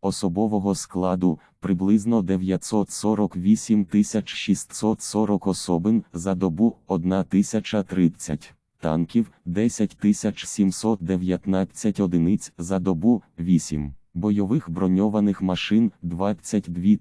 особового складу приблизно 948 640 особин за добу 1030 танків 10 719 одиниць за добу 8. Бойових броньованих машин 22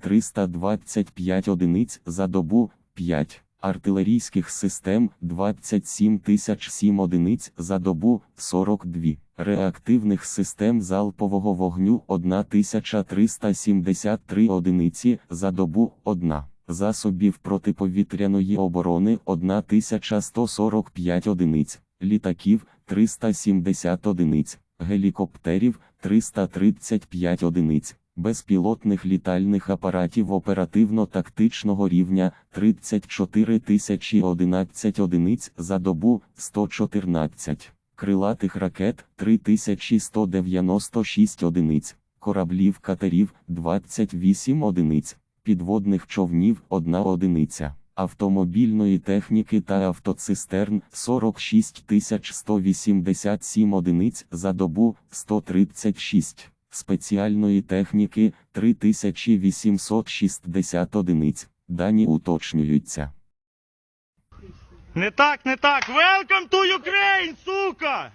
325 одиниць за добу 5. Артилерійських систем 27 007 одиниць за добу 42. Реактивних систем залпового вогню 1373 одиниці за добу 1. Засобів протиповітряної оборони 1145 одиниць, літаків 370 одиниць, гелікоптерів 335 одиниць, безпілотних літальних апаратів оперативно-тактичного рівня 34 011 одиниць за добу 114, крилатих ракет 3196 одиниць, кораблів катерів 28 одиниць, підводних човнів 1 одиниця. Автомобільної техніки та автоцистерн 46 187 одиниць за добу 136, спеціальної техніки 3860 одиниць. Дані уточнюються. Не так, не так. Welcome to Ukraine, сука!